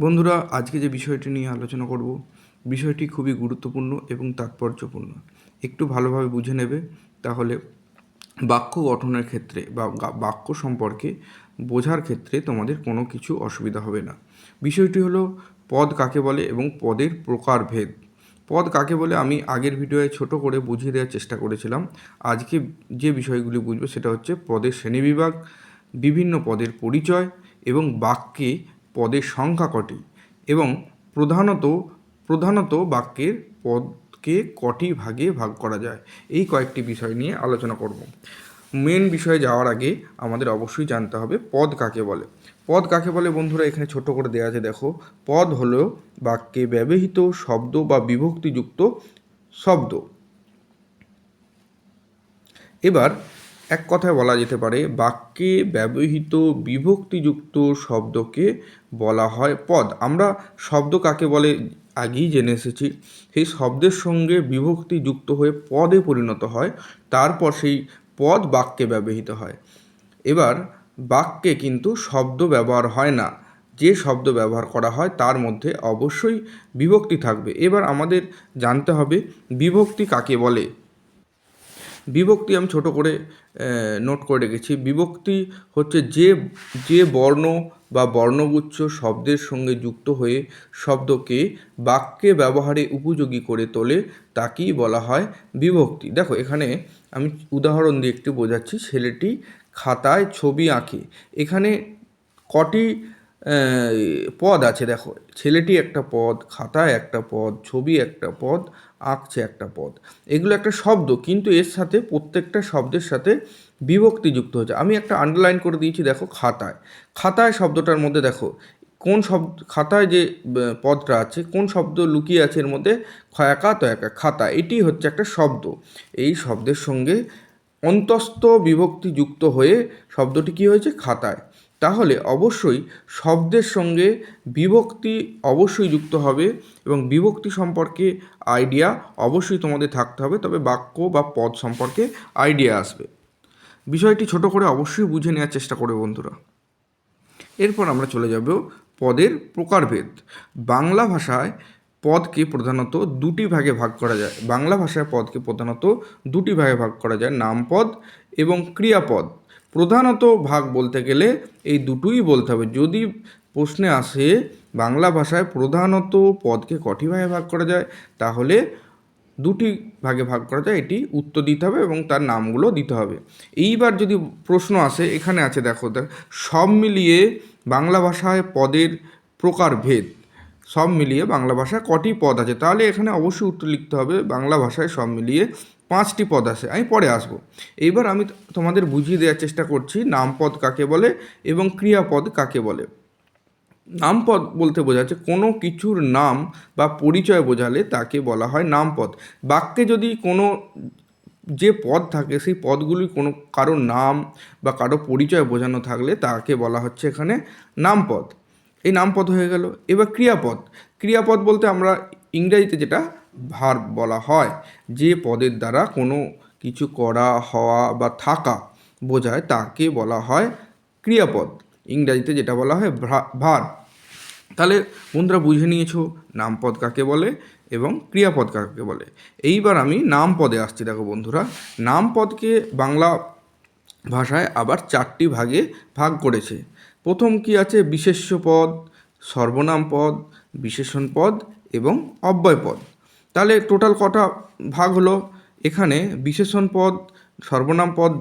বন্ধুরা, আজকে যে বিষয়টি নিয়ে আলোচনা করব, বিষয়টি খুবই গুরুত্বপূর্ণ এবং তাৎপর্যপূর্ণ। একটু ভালোভাবে বুঝে নেবে, তাহলে বাক্য গঠনের ক্ষেত্রে বা বাক্য সম্পর্কে বোঝার ক্ষেত্রে তোমাদের কোনো কিছু অসুবিধা হবে না। বিষয়টি হলো পদ কাকে বলে এবং পদের প্রকারভেদ। পদ কাকে বলে আমি আগের ভিডিওয়ে ছোট করে বুঝিয়ে দেওয়ার চেষ্টা করেছিলাম। আজকে যে বিষয়গুলি বুঝব সেটা হচ্ছে পদের শ্রেণীবিভাগ, বিভিন্ন পদের পরিচয় এবং বাক্যে পদের সংখ্যা কটি এবং প্রধানত প্রধানত বাক্যের পদকে কটি ভাগে ভাগ করা যায়? এই কয়েকটি বিষয় নিয়ে আলোচনা করব। মেন বিষয়ে যাওয়ার আগে আমাদের অবশ্যই জানতে হবে পদ কাকে বলে। পদ কাকে বলে বন্ধুরা? এখানে ছোট করে দেওয়া আছে, দেখো। পদ হলো বাক্যে ব্যবহৃত শব্দ বা বিভক্তিযুক্ত শব্দ। এবার এক কথায় বলা যেতে পারে, বাক্যে ব্যবহৃত বিভক্তিযুক্ত শব্দকে বলা হয় পদ। আমরা শব্দ কাকে বলে আগেই জেনে এসেছি। সেই শব্দের সঙ্গে বিভক্তি যুক্ত হয়ে পদে পরিণত হয়, তারপর সেই পদ বাক্যে ব্যবহৃত হয়। এবার, বাক্যে কিন্তু শব্দ ব্যবহার হয় না। যে শব্দ ব্যবহার করা হয়, তার মধ্যে অবশ্যই বিভক্তি থাকবে। এবার আমাদের জানতে হবে, বিভক্তি কাকে বলে? বিভক্তি আমি ছোট করে নোট করে রেখেছি। বিভক্তি হচ্ছে যে যে বর্ণ বা বর্ণগুচ্ছ শব্দের সঙ্গে যুক্ত হয়ে শব্দকে বাক্যে ব্যবহারে উপযোগী করে তোলে, তাকেই বলা হয় বিভক্তি। দেখো, এখানে আমি উদাহরণ দিয়ে একটু বোঝাচ্ছি। ছেলেটি খাতায় ছবি আঁকে। এখানে কটি পদ আছে, দেখো, ছেলেটি একটা পদ, খাতায় একটা পদ, ছবি একটা পদ, আঁকছে একটা পদ। এগুলো একটা শব্দ, কিন্তু এর সাথে প্রত্যেকটা শব্দের সাথে বিভক্তি যুক্ত হচ্ছে আমি একটা আন্ডারলাইন করে দিয়েছি, দেখো, খাতায়। খাতায় শব্দটার মধ্যে, দেখো, কোন শব্দ, খাতায় যে পদটা আছে, কোন শব্দ লুকিয়ে আছে এর মধ্যে খয়াকা তো একা, খাতা, এটি হচ্ছে একটা শব্দ। এই শব্দের সঙ্গে অন্তস্থ বিভক্তি যুক্ত হয়ে শব্দটি কী হয়েছে? খাতায়। তাহলে অবশ্যই শব্দের সঙ্গে বিভক্তি অবশ্যই যুক্ত হবে এবং বিভক্তি সম্পর্কে আইডিয়া অবশ্যই তোমাদের থাকতে হবে, তবে বাক্য বা পদ সম্পর্কে আইডিয়া আসবে। বিষয়টি ছোট করে অবশ্যই বুঝে নেওয়ার চেষ্টা করবে বন্ধুরা। এরপর আমরা চলে যাব পদের প্রকারভেদ। বাংলা ভাষায় পদকে প্রধানত দুটি ভাগে ভাগ করা যায়। বাংলা ভাষায় পদকে প্রধানত দুটি ভাগে ভাগ করা যায়। নামপদ এবং ক্রিয়াপদ। প্রধানত ভাগ বলতে গেলে এই দুটোই বলতে হবে। যদি প্রশ্নে আসে বাংলা ভাষায় প্রধানত পদকে কটি ভাগে ভাগ করা যায়, তাহলে দুটি ভাগে ভাগ করা যায়, এটি উত্তর দিতে হবে এবং তার নামগুলো দিতে হবে। এইবার যদি প্রশ্ন আসে, এখানে আছে দেখো সব মিলিয়ে বাংলা ভাষায় পদের প্রকারভেদ সব মিলিয়ে বাংলা ভাষায় কটি পদ আছে, তাহলে এখানে অবশ্যই উত্তর লিখতে হবে, বাংলা ভাষায় সব মিলিয়ে পাঁচটি পদ আছে, আমি পরে আসব। এইবার আমি তোমাদের বুঝিয়ে দেওয়ার চেষ্টা করছি, নামপদ কাকে বলে এবং ক্রিয়াপদ কাকে বলে। নামপদ বলতে বোঝাচ্ছে কোনো কিছুর নাম বা পরিচয় বোঝালে তাকে বলা হয় নামপদ। বাক্যে যদি কোনো যে পদ থাকে, সেই পদগুলি কোনো কারও নাম বা কারও পরিচয় বোঝানো থাকলে তাকে বলা হচ্ছে এখানে নামপদ। এই নামপদ হয়ে গেল। এবার ক্রিয়াপদ। ক্রিয়াপদ বলতে আমরা ইংরেজিতে যেটা ভার বলা হয়। যে পদের দ্বারা কোনো কিছু করা, হওয়া বা থাকা বোঝায় তাকে বলা হয় ক্রিয়াপদ। ইংরাজিতে যেটা বলা হয় ভার তাহলে বন্ধুরা বুঝে নিয়েছো নামপদ কাকে বলে এবং ক্রিয়াপদ কাকে বলে। এইবার আমি নামপদে আসছি, দেখো বন্ধুরা। নামপদকে বাংলা ভাষায় আবার চারটি ভাগে ভাগ করেছে। প্রথম কি আছে? বিশেষ্য পদ, সর্বনাম পদ, বিশেষণ পদ এবং অব্যয় পদ। তাহলে টোটাল কটা ভাগ হলো? এখানে বিশেষণ পদ, সর্বনাম পদ,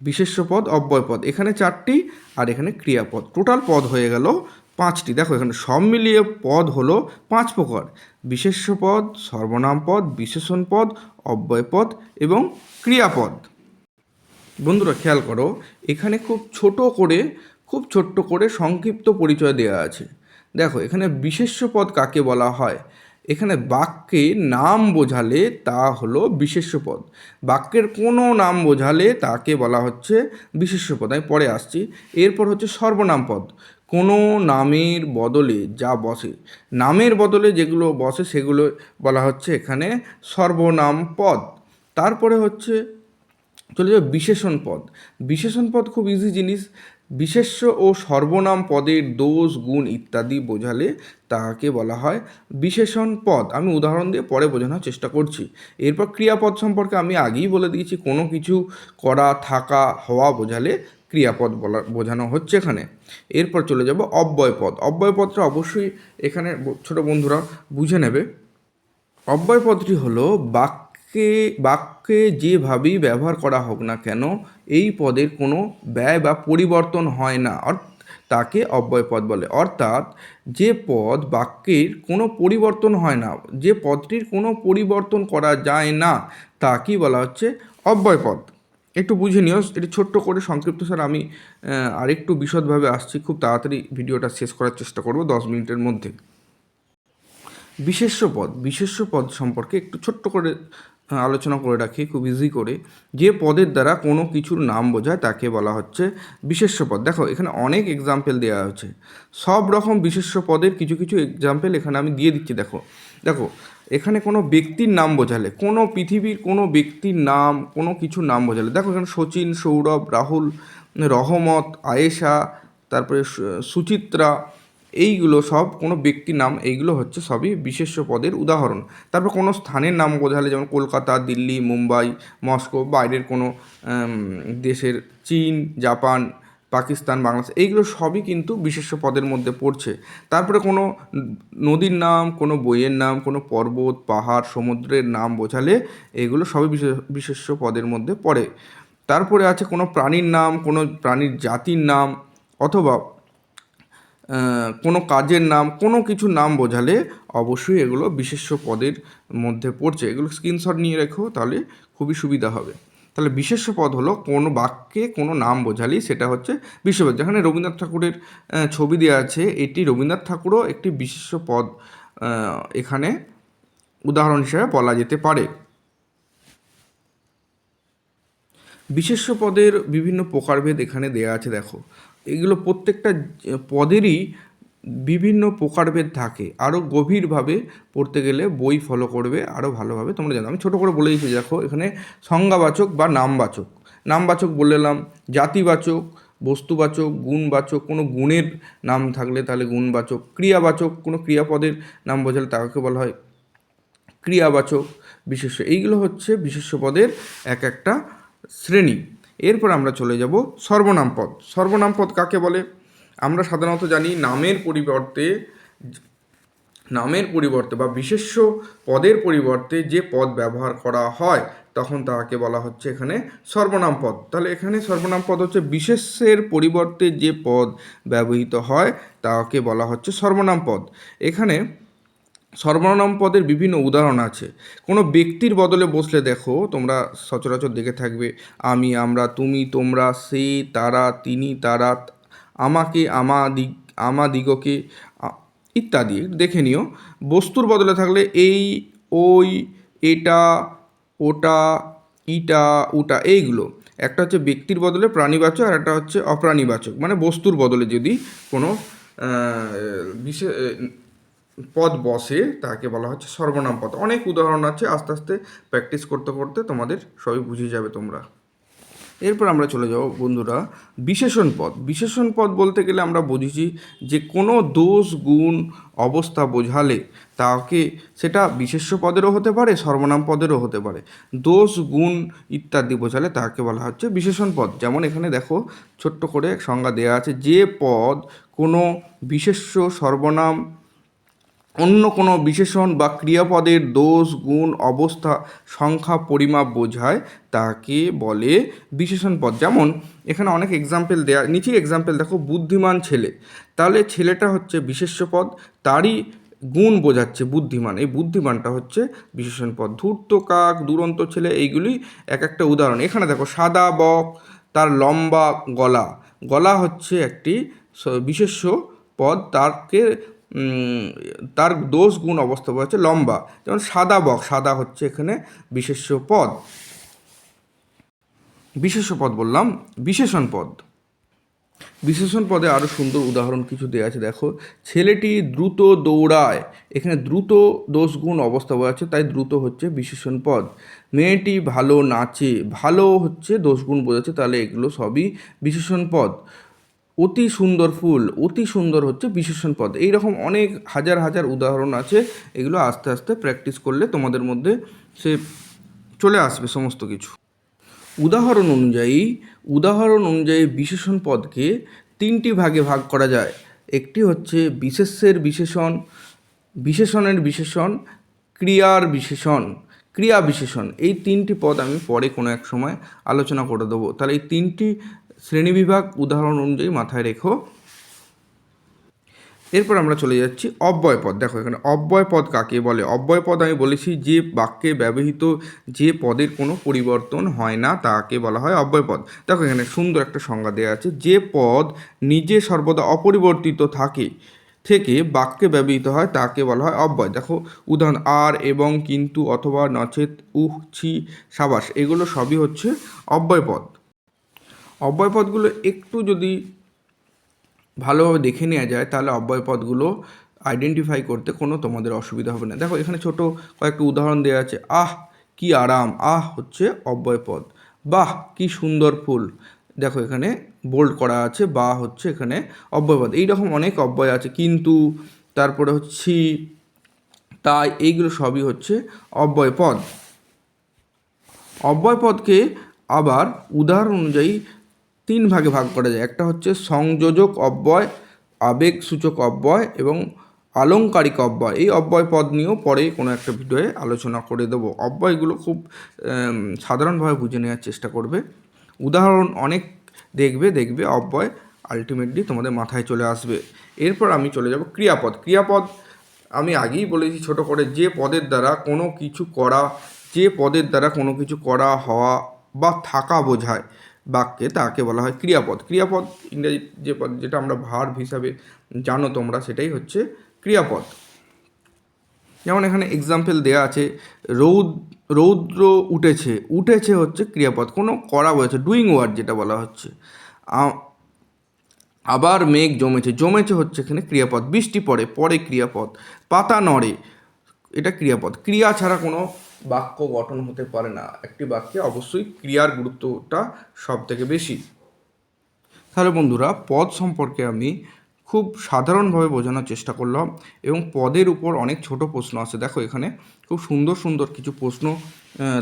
বিশেষ্য পদ, অব্যয় পদ। এখানে চারটি আর এখানে ক্রিয়াপদ। টোটাল পদ হয়ে গেল পাঁচটি। দেখো, এখানে সব মিলিয়ে পদ হলো পাঁচ প্রকার। বিশেষ্য পদ, সর্বনাম পদ, বিশেষণ পদ, অব্যয় পদ এবং ক্রিয়াপদ। বন্ধুরা, খেয়াল করো, এখানে খুব ছোট করে, খুব ছোট্ট করে সংক্ষিপ্ত পরিচয় দেওয়া আছে। দেখো, এখানে বিশেষ্য পদ কাকে বলা হয়? এখানে বাক্যে নাম বোঝালে তা হলো বিশেষ্য পদ বাক্যের কোনো নাম বোঝালে তাকে বলা হচ্ছে বিশেষ্য পদ আমি পরে আসছি। এরপর হচ্ছে সর্বনাম পদ। কোনো নামের বদলে যা বসে। নামের বদলে যেগুলো বসে সেগুলো বলা হচ্ছে এখানে সর্বনাম পদ। তারপরে হচ্ছে চলে যাবে বিশেষণ পদ। বিশেষণ পদ খুব ইজি জিনিস। বিশেষ্য ও সর্বনাম পদের দোষ, গুণ ইত্যাদি বোঝালে তাকে বলা হয় বিশেষণ পদ। আমি উদাহরণ দিয়ে পরে বোঝানোর চেষ্টা করছি। এরপর ক্রিয়াপদ সম্পর্কে আমি আগেই বলে দিয়েছি, কোনো কিছু করা, থাকা, হওয়া বোঝালে ক্রিয়াপদ বলা, বোঝানো হচ্ছে এখানে। এরপর চলে যাব অব্যয়পদ। অব্যয়পদটা অবশ্যই এখানে ছোট বন্ধুরা বুঝে নেবে। অব্যয়পদটি হলো বাক্যে বাক্যে বাক্যে যেভাবেই ব্যবহার করা হোক না কেন, এই পদের কোনো ব্যয় বা পরিবর্তন হয় না। তাকে অব্যয় পদ বলে। অর্থাৎ, যে পদ বাক্যের কোনো পরিবর্তন হয় না, যে পদটির কোনো পরিবর্তন করা যায় না, তাকেই বলা হচ্ছে অব্যয় পদ। একটু বুঝে নিও, এটি ছোট্ট করে সংক্ষিপ্ত। স্যার, আমি আরেকটু বিশদভাবে আসছি। খুব তাড়াতাড়ি ভিডিওটা শেষ করার চেষ্টা করব দশ মিনিটের মধ্যে। বিশেষ্য পদ বিশেষ্য পদ সম্পর্কে একটু ছোট্ট করে আলোচনা করে রাখি, খুব ইজি করে। যে পদের দ্বারা কোনো কিছুর নাম বোঝায় তাকে বলা হচ্ছে বিশেষ্য পদ। দেখো, এখানে অনেক এক্সাম্পল দেওয়া হয়েছে। সব রকম বিশেষ্য পদের কিছু কিছু এক্সাম্পল এখানে আমি দিয়ে দিচ্ছি, দেখো। দেখো, এখানে কোনো ব্যক্তির নাম বোঝালে, কোনো পৃথিবীর কোনো ব্যক্তির নাম, কোনো কিছুর নাম বোঝালে। দেখো, এখানে সচিন, সৌরভ, রাহুল, রহমত, আয়েশা, তারপরে সুচিত্রা এইগুলো সব কোনো ব্যক্তির নাম, এইগুলো হচ্ছে সবই বিশেষ্য পদের উদাহরণ। তারপর কোনো স্থানের নাম বোঝালে, যেমন কলকাতা, দিল্লি, মুম্বাই, মস্কো, বাইরের কোনো দেশের চীন, জাপান, পাকিস্তান, বাংলাদেশ, এইগুলো সবই কিন্তু বিশেষ্য পদের মধ্যে পড়ছে। তারপরে কোনো নদীর নাম, কোনো বইয়ের নাম, কোনো পর্বত, পাহাড়, সমুদ্রের নাম বোঝালে এগুলো সবই বিশেষ বিশেষ্য পদের মধ্যে পড়ে। তারপরে আছে কোনো প্রাণীর নাম, কোনো প্রাণীর জাতির নাম, অথবা কোনো কাজের নাম, কোনো কিছু নাম বোঝালে অবশ্যই এগুলো বিশেষ্য পদের মধ্যে পড়ছে। এগুলো স্ক্রিনশট নিয়ে রেখো, তাহলে খুবই সুবিধা হবে। তাহলে বিশেষ্য পদ হলো কোনো বাক্যে কোনো নাম বোঝালেই সেটা হচ্ছে বিশ্বপদ। যেখানে রবীন্দ্রনাথ ঠাকুরের ছবি দেওয়া আছে, এটি রবীন্দ্রনাথ ঠাকুরও একটি বিশেষ্য পদ এখানে উদাহরণ হিসেবে বলা যেতে পারে। বিশেষ্য পদের বিভিন্ন প্রকারভেদ এখানে দেয়া আছে, দেখো। এগুলো প্রত্যেকটা পদেরই বিভিন্ন প্রকারভেদ থাকে। আরও গভীরভাবে পড়তে গেলে বই ফলো করবে আরও ভালোভাবে। তোমরা জানো, আমি ছোটো করে বলে দিচ্ছি দেখো, এখানে সংজ্ঞাবাচক বা নামবাচক। নামবাচক বললাম জাতিবাচক, বস্তুবাচক, গুণবাচক, কোনো গুণের নাম থাকলে তাহলে গুণবাচক, ক্রিয়াবাচক, কোনো ক্রিয়াপদের নাম বোঝালে তাকে বলা হয় ক্রিয়াবাচক, বিশেষ্য। এইগুলো হচ্ছে বিশেষ্য পদের এক একটা শ্রেণি। এরপর আমরা চলে যাব সর্বনাম পদ। সর্বনাম পদ কাকে বলে? আমরা সাধারণত জানি নামের পরিবর্তে নামের পরিবর্তে বা বিশেষ্য পদের পরিবর্তে যে পদ ব্যবহার করা হয়, তখন তাকে বলা হচ্ছে এখানে সর্বনাম পদ। তাহলে এখানে সর্বনাম পদ হচ্ছে বিশেষ্যের পরিবর্তে যে পদ ব্যবহৃত হয়, তাকে বলা হচ্ছে সর্বনাম পদ। এখানে সর্বনাম পদের বিভিন্ন উদাহরণ আছে। কোনো ব্যক্তির বদলে বসলে দেখো, তোমরা সচরাচর দেখে থাকবে, আমি, আমরা, তুমি, তোমরা, সে, তারা, তিনি, তারা, আমাকে আমাদি আমাদিগকে ইত্যাদি। দেখে নিও। বস্তুর বদলে থাকলে এই, ওই, এটা, ওটা, ইটা, উটা, এইগুলো। একটা হচ্ছে ব্যক্তির বদলে প্রাণীবাচক আর একটা হচ্ছে অপ্রাণীবাচক। মানে বস্তুর বদলে যদি কোনো বিশেষ পদ বসে তাকে বলা হচ্ছে সর্বনাম পদ। অনেক উদাহরণ আছে, আস্তে আস্তে প্র্যাকটিস করতে করতে তোমাদের সবই বুঝে যাবে তোমরা। এরপর আমরা চলে যাব বন্ধুরা, বিশেষণ পদ। বিশেষণ পদ বলতে গেলে আমরা বুঝেছি যে কোনো দোষ, গুণ, অবস্থা বোঝালে তাকে সেটা বিশেষ্য পদেরও হতে পারে, সর্বনাম পদেরও হতে পারে। দোষ, গুণ ইত্যাদি বোঝালে তাকে বলা হচ্ছে বিশেষণ পদ। যেমন এখানে দেখো, ছোট্ট করে সংজ্ঞা দেওয়া আছে, যে পদ কোনো বিশেষ্য, সর্বনাম অন্য কোনো বিশেষণ বা ক্রিয়াপদের দোষ গুণ অবস্থা সংখ্যা পরিমাপ বোঝায় তাকে বলে বিশেষণ পদ। যেমন এখানে অনেক এক্সাম্পল দেয়া নিচেই এক্সাম্পল দেখো বুদ্ধিমান ছেলে। তাহলে ছেলেটা হচ্ছে বিশেষ্য পদ তারই গুণ বোঝাচ্ছে বুদ্ধিমান। এই বুদ্ধিমানটা হচ্ছে বিশেষণ পদ। ধূর্ত কাক দুরন্ত ছেলে এইগুলি এক একটা উদাহরণ। এখানে দেখো সাদা বক তার লম্বা গলা। গলা হচ্ছে একটি বিশেষ্য পদ। উম, তার দোষ গুণ অবস্থা হচ্ছে লম্বা। যেমন সাদা বক, সাদা হচ্ছে এখানে বিশেষ্য পদ। বিশেষ্য পদ বললাম, বিশেষণ পদ। বিশেষণ পদে আরও সুন্দর উদাহরণ কিছু দেওয়া আছে, দেখো। ছেলেটি দ্রুত দৌড়ায়, এখানে দ্রুত দোষ গুণ অবস্থা বোঝাচ্ছে তাই দ্রুত হচ্ছে বিশেষণ পদ। মেয়েটি ভালো নাচে, ভালো হচ্ছে দোষ গুণ বোঝাচ্ছে, তাহলে এগুলো সবই বিশেষণ পদ। অতি সুন্দর ফুল, অতি সুন্দর হচ্ছে বিশেষণ পদ। এইরকম অনেক হাজার হাজার উদাহরণ আছে, এগুলো আস্তে আস্তে প্র্যাকটিস করলে তোমাদের মধ্যে সে চলে আসবে সমস্ত কিছু। উদাহরণ অনুযায়ী উদাহরণ অনুযায়ী বিশেষণ পদকে তিনটি ভাগে ভাগ করা যায়। একটি হচ্ছে বিশেষ্যের বিশেষণ, বিশেষণের বিশেষণ, ক্রিয়ার বিশেষণ। ক্রিয়া বিশেষণ, এই তিনটি পদ আমি পরে কোনো এক সময় আলোচনা করে দেবো। তাহলে এই তিনটি শ্রেণীবিভাগ উদাহরণ অনুযায়ী মাথায় রেখো। এরপর আমরা চলে যাচ্ছি অব্যয় পদ। দেখো, এখানে অব্যয় পদ কাকে বলে? অব্যয় পদ আমি বলেছি যে বাক্যে ব্যবহৃত যে পদের কোনো পরিবর্তন হয় না, তাকে বলা হয় অব্যয় পদ। দেখো, এখানে সুন্দর একটা সংজ্ঞা দেওয়া আছে, যে পদ নিজে সর্বদা অপরিবর্তিত থাকে, থেকে বাক্যে ব্যবহৃত হয়, তাকে বলা হয় অব্যয়। দেখো, উদাহরণ আর, এবং, কিন্তু, অথবা, নচেত, উহ, ছি, সাবাস, এগুলো সবই হচ্ছে অব্যয় পদ। অব্যয় পদগুলো একটু যদি ভালোভাবে দেখে নেওয়া যায়, তাহলে অব্যয় পদগুলো আইডেন্টিফাই করতে কোনো তোমাদের অসুবিধা হবে না। দেখো, এখানে ছোট কয়েকটা উদাহরণ দেওয়া আছে। আহ, কি আরাম। আহ, হচ্ছে অব্যয় পদ বাহ, কি সুন্দর ফুল। দেখো, এখানে বোল্ড করা আছে, বা হচ্ছে এখানে অব্যয় পদ এইরকম অনেক অব্যয় আছে। কিন্তু, তারপরে হচ্ছে তাই, এইগুলো সবই হচ্ছে অব্যয় পদ অব্যয় আবার উদাহরণ অনুযায়ী তিন ভাগে ভাগ করা যায়। একটা হচ্ছে সংযোজক অব্যয় আবেগসূচক অব্যয় এবং আলংকারিক অব্যয়। এই অব্যয় পদ নিয়েও পরে কোনো একটা ভিডিওয়ে আলোচনা করে দেবো। অব্যয়গুলো খুব সাধারণভাবে বুঝে নেওয়ার চেষ্টা করবে। উদাহরণ অনেক দেখবে দেখবে অব্যয় আলটিমেটলি তোমাদের মাথায় চলে আসবে। এরপর আমি চলে যাব ক্রিয়াপদ। ক্রিয়াপদ আমি আগেই বলেছি ছোট করে, যে পদের দ্বারা কোনো কিছু করা, যে পদের দ্বারা কোনো কিছু করা, হওয়া বা থাকা বোঝায়। বাক্যে তাকে বলা হয় ক্রিয়াপদ। ক্রিয়াপদ ইংরেজি যে পদ যেটা আমরা ভার্ব হিসাবে জানো তোমরা, সেটাই হচ্ছে ক্রিয়াপদ। যেমন এখানে এক্সাম্পল দেওয়া আছে, রৌদ, রৌদ্র উঠেছে উঠেছে হচ্ছে ক্রিয়াপদ। কোনো করা বলেছে ডুইং ওয়ার্ড যেটা বলা হচ্ছে। আবার মেঘ জমেছে জমেছে হচ্ছে এখানে ক্রিয়াপদ। বৃষ্টি পড়ে পরে ক্রিয়াপদ। পাতা নড়ে এটা ক্রিয়াপদ। ক্রিয়া ছাড়া কোনো বাক্য গঠন হতে পারে না। একটি বাক্যে অবশ্যই ক্রিয়ার গুরুত্বটা সব থেকে বেশি। তাহলে বন্ধুরা, পদ সম্পর্কে আমি খুব সাধারণভাবে বোঝানোর চেষ্টা করলাম এবং পদের উপর অনেক ছোট প্রশ্ন আছে। দেখো এখানে খুব সুন্দর সুন্দর কিছু প্রশ্ন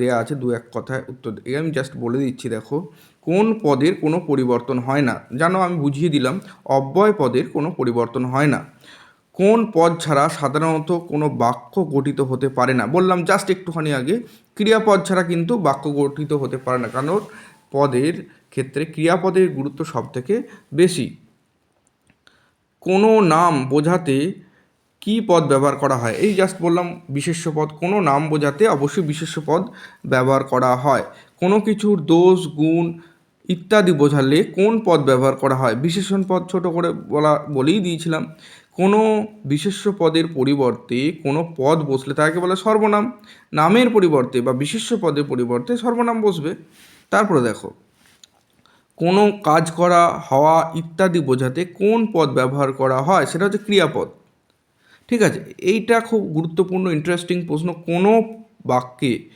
দেয়া আছে দু এক কথায় উত্তর এই আমি জাস্ট বলে দিচ্ছি, দেখো, কোন পদের কোনো পরিবর্তন হয় না? জানো, আমি বুঝিয়ে দিলাম, অব্যয় পদের কোনো পরিবর্তন হয় না। কোন পদ ছাড়া সাধারণত কোনো বাক্য গঠিত হতে পারে না? বললাম জাস্ট একটুখানি আগে। ক্রিয়াপদ ছাড়া কিন্তু বাক্য গঠিত হতে পারে না, কারণ পদের ক্ষেত্রে ক্রিয়াপদের গুরুত্ব সব থেকে বেশি। কোনো নাম বোঝাতে কী পদ ব্যবহার করা হয়? এই জাস্ট বললাম বিশেষ্য পদ। কোনো নাম বোঝাতে অবশ্যই বিশেষ্য পদ ব্যবহার করা হয়। কোনো কিছুর দোষ, গুণ ইত্যাদি বোঝালে কোন পদ ব্যবহার করা হয়? বিশেষণ পদ ছোট করে বলা, বলেই দিয়েছিলাম। কোনো বিশেষ্য পদের পরিবর্তে কোনো পদ বসলে তাকে বলে সর্বনাম। নামের পরিবর্তে বা বিশেষ্য পদের পরিবর্তে সর্বনাম বসবে। তারপরে দেখো, কোনো কাজ করা, হওয়া ইত্যাদি বোঝাতে কোন পদ ব্যবহার করা হয়, সেটা হচ্ছে ক্রিয়াপদ। ঠিক আছে? এইটা খুব গুরুত্বপূর্ণ ইন্টারেস্টিং প্রশ্ন। কোনো বাক্যে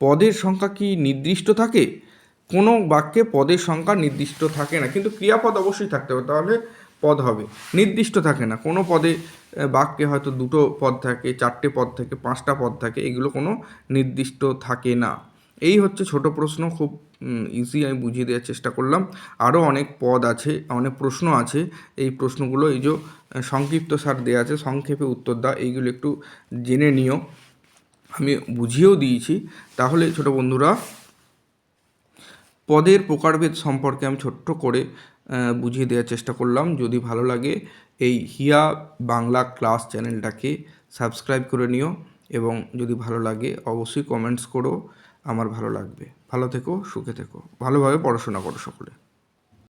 পদের সংখ্যা কি নির্দিষ্ট থাকে? কোনো বাক্যে পদের সংখ্যা নির্দিষ্ট থাকে না। কিন্তু ক্রিয়াপদ অবশ্যই থাকতে হবে। তাহলে পদ হবে। নির্দিষ্ট থাকে না। কোনো পদে বাক্যে হয়তো দুটো পদ থাকে, চারটে পদ থাকে, পাঁচটা পদ থাকে, এগুলো কোনো নির্দিষ্ট থাকে না। এই হচ্ছে ছোট প্রশ্ন, খুব ইজি আমি বুঝিয়ে দেওয়ার চেষ্টা করলাম। আরও অনেক পদ আছে, অনেক প্রশ্ন আছে। এই প্রশ্নগুলো এই যে সংক্ষিপ্ত সার দেওয়া আছে, সংক্ষেপে উত্তর দাও, এইগুলো একটু জেনে নিও। আমি বুঝিয়েও দিয়েছি। তাহলে ছোট বন্ধুরা, পদের প্রকারভেদ সম্পর্কে আমি ছোট্ট করে বুঝিয়ে দেওয়ার চেষ্টা করলাম। যদি ভালো লাগে, এই হিয়া বাংলা ক্লাস চ্যানেলটাকে সাবস্ক্রাইব করে নিও এবং যদি ভালো লাগে, অবশ্যই কমেন্টস করো। আমার ভালো লাগবে। ভালো থেকো, সুখে থেকো। ভালোভাবে পড়াশোনা করো সকলে।